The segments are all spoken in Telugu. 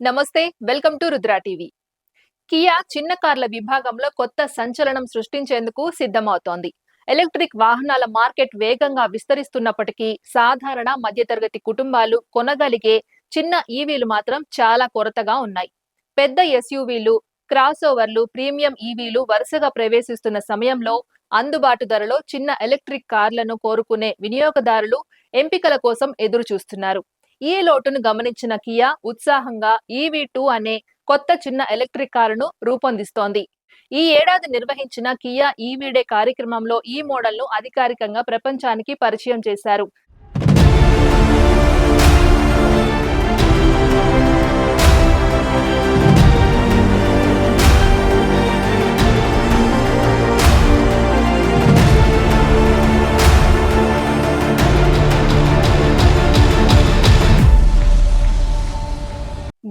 నమస్తే welcome to Rudra TV. Kia చిన్న కార్ల విభాగంలో కొత్త సంచలనం సృష్టించేందుకు సిద్ధమవుతోంది. ఎలక్ట్రిక్ వాహనాల మార్కెట్ వేగంగా విస్తరిస్తున్నప్పటికీ సాధారణ మధ్యతరగతి కుటుంబాలు కొనగలిగే చిన్న ఈవీలు మాత్రం చాలా కొరతగా ఉన్నాయి. పెద్ద ఎస్యూవీలు క్రాస్ ఓవర్లు ప్రీమియం ఈవీలు వరుసగా ప్రవేశిస్తున్న సమయంలో అందుబాటు ధరలో చిన్న ఎలక్ట్రిక్ కార్లను కోరుకునే వినియోగదారులు ఎంపికల కోసం ఎదురు చూస్తున్నారు ఈ లోటును గమనించిన కియా ఉత్సాహంగా ఈవీ టూ అనే కొత్త చిన్న ఎలక్ట్రిక్ కారును రూపొందిస్తోంది. ఈ ఏడాది నిర్వహించిన కియా ఈవీడే కార్యక్రమంలో ఈ మోడల్ను అధికారికంగా ప్రపంచానికి పరిచయం చేశారు.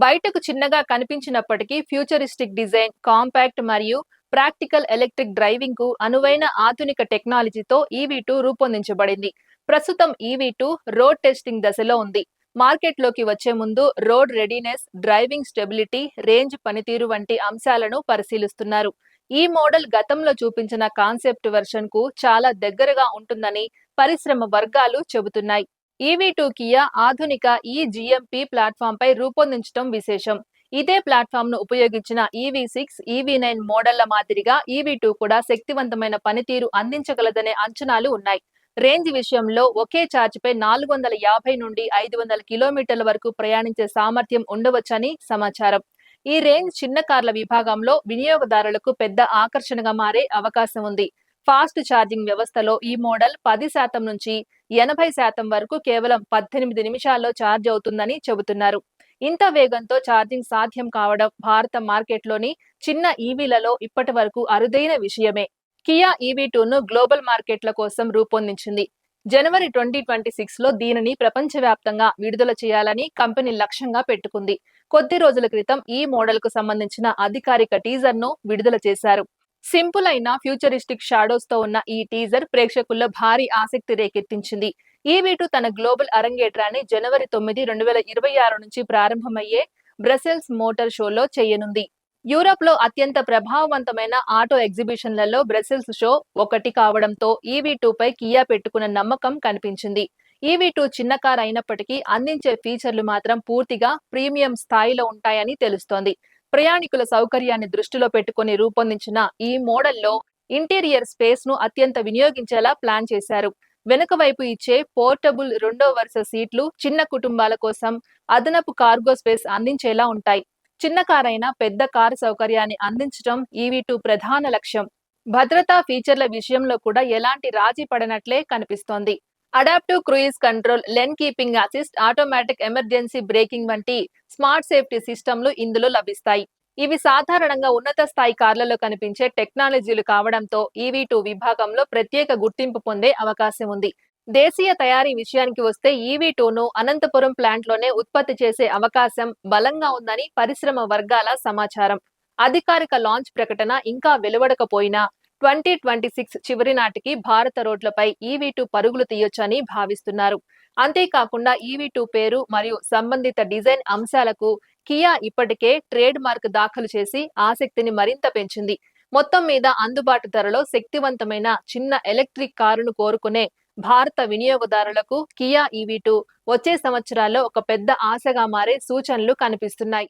బయటకు చిన్నగా కనిపించినప్పటికీ ఫ్యూచరిస్టిక్ డిజైన్ కాంపాక్ట్ మరియు ప్రాక్టికల్ ఎలక్ట్రిక్ డ్రైవింగ్కు అనువైన ఆధునిక టెక్నాలజీతో ఈవీ టూ రూపొందించబడింది. ప్రస్తుతం ఈవీ టూ రోడ్ టెస్టింగ్ దశలో ఉంది. మార్కెట్లోకి వచ్చే ముందు road readiness driving stability range పనితీరు వంటి అంశాలను పరిశీలిస్తున్నారు. ఈ మోడల్ గతంలో చూపించిన కాన్సెప్ట్ వెర్షన్కు చాలా దగ్గరగా ఉంటుందని పరిశ్రమ వర్గాలు చెబుతున్నాయి. ఈవీ టూ కియా ఆధునిక ఈ జిఎంపి ప్లాట్ఫామ్ పై రూపొందించడం విశేషం. ఇదే ప్లాట్ఫామ్ను ఉపయోగించిన ఈవీ సిక్స్ ఈవీ నైన్ మోడళ్ళ మాదిరిగా ఈవీ టూ కూడా శక్తివంతమైన పనితీరు అందించగలదనే అంచనాలు ఉన్నాయి. రేంజ్ విషయంలో ఒకే ఛార్జ్ పై నాలుగు వందల యాభై నుండి ఐదు వందల కిలోమీటర్ల వరకు ప్రయాణించే సామర్థ్యం ఉండవచ్చని సమాచారం. ఈ రేంజ్ చిన్న కార్ల విభాగంలో వినియోగదారులకు పెద్ద ఆకర్షణగా మారే అవకాశం ఉంది. ఫాస్ట్ ఛార్జింగ్ వ్యవస్థలో ఈ మోడల్ పది శాతం నుంచి ఎనభై శాతం వరకు కేవలం పద్దెనిమిది నిమిషాల్లో ఛార్జ్ అవుతుందని చెబుతున్నారు. ఇంత వేగంతో ఛార్జింగ్ సాధ్యం కావడం భారత మార్కెట్లోని చిన్న ఈవీలలో ఇప్పటి వరకు అరుదైన విషయమే. కియా ఈవీ టూను గ్లోబల్ మార్కెట్ల కోసం రూపొందించింది. జనవరి ట్వంటీ ట్వంటీ సిక్స్లో దీనిని ప్రపంచవ్యాప్తంగా విడుదల చేయాలని కంపెనీ లక్ష్యంగా పెట్టుకుంది. కొద్ది రోజుల క్రితం ఈ మోడల్కు సంబంధించిన అధికారిక టీజర్ను విడుదల చేశారు. సింపుల్ అయిన ఫ్యూచరిస్టిక్ షాడోస్తో ఉన్న ఈ టీజర్ ప్రేక్షకుల్లో భారీ ఆసక్తి రేకెత్తించింది. ఈ వీటు తన గ్లోబల్ అరంగేట్రాన్ని జనవరి తొమ్మిది రెండు వేల ఇరవై ఆరు నుంచి ప్రారంభమయ్యే బ్రసెల్స్ మోటార్ షోలో చేయనుంది. యూరప్లో అత్యంత ప్రభావవంతమైన ఆటో ఎగ్జిబిషన్లలో బ్రసెల్స్ షో ఒకటి కావడంతో ఈవీ టూ పై కియా పెట్టుకున్న నమ్మకం కనిపించింది. ఈవీ టూ చిన్న కార్ అయినప్పటికీ అందించే ఫీచర్లు మాత్రం పూర్తిగా ప్రీమియం స్థాయిలో ఉంటాయని తెలుస్తోంది. ప్రయాణికుల సౌకర్యాన్ని దృష్టిలో పెట్టుకుని రూపొందించిన ఈ మోడల్లో ఇంటీరియర్ స్పేస్ను అత్యంత వినియోగించేలా ప్లాన్ చేశారు. వెనుక వైపు ఇచ్చే పోర్టబుల్ రెండో వరుస సీట్లు చిన్న కుటుంబాల కోసం అదనపు కార్గో స్పేస్ అందించేలా ఉంటాయి. చిన్న కారైనా పెద్ద కారు సౌకర్యాన్ని అందించడం ఈవీ టూ ప్రధాన లక్ష్యం. భద్రతా ఫీచర్ల విషయంలో కూడా ఎలాంటి రాజీ పడనట్లే కనిపిస్తోంది. Adaptive cruise control lane keeping assist automatic emergency braking వంటి స్మార్ట్ సేఫ్టీ సిస్టమ్లు ఇందులో లభిస్తాయి. ఇవి సాధారణంగా ఉన్నత స్థాయి కార్లలో కనిపించే టెక్నాలజీలు కావడంతో ఈవీ టూ విభాగంలో ప్రత్యేక గుర్తింపు పొందే అవకాశం ఉంది. దేశీయ తయారీ విషయానికి వస్తే ఈవీ టూను అనంతపురం ప్లాంట్లోనే ఉత్పత్తి చేసే అవకాశం బలంగా ఉందని పరిశ్రమ వర్గాల సమాచారం. అధికారిక లాంచ్ ప్రకటన ఇంకా వెలువడకపోయినా ట్వంటీ ట్వంటీ సిక్స్ చివరి నాటికి భారత రోడ్లపై ఈవీ టూ పరుగులు తీయొచ్చని భావిస్తున్నారు. అంతేకాకుండా ఈవీ టూ పేరు మరియు సంబంధిత డిజైన్ అంశాలకు కియా ఇప్పటికే ట్రేడ్ మార్క్ దాఖలు చేసి ఆసక్తిని మరింత పెంచింది. మొత్తం మీద అందుబాటు ధరలో శక్తివంతమైన చిన్న ఎలక్ట్రిక్ కారును కోరుకునే భారత వినియోగదారులకు కియా ఈవీ టూ వచ్చే సంవత్సరాల్లో ఒక పెద్ద ఆశగా మారే సూచనలు కనిపిస్తున్నాయి.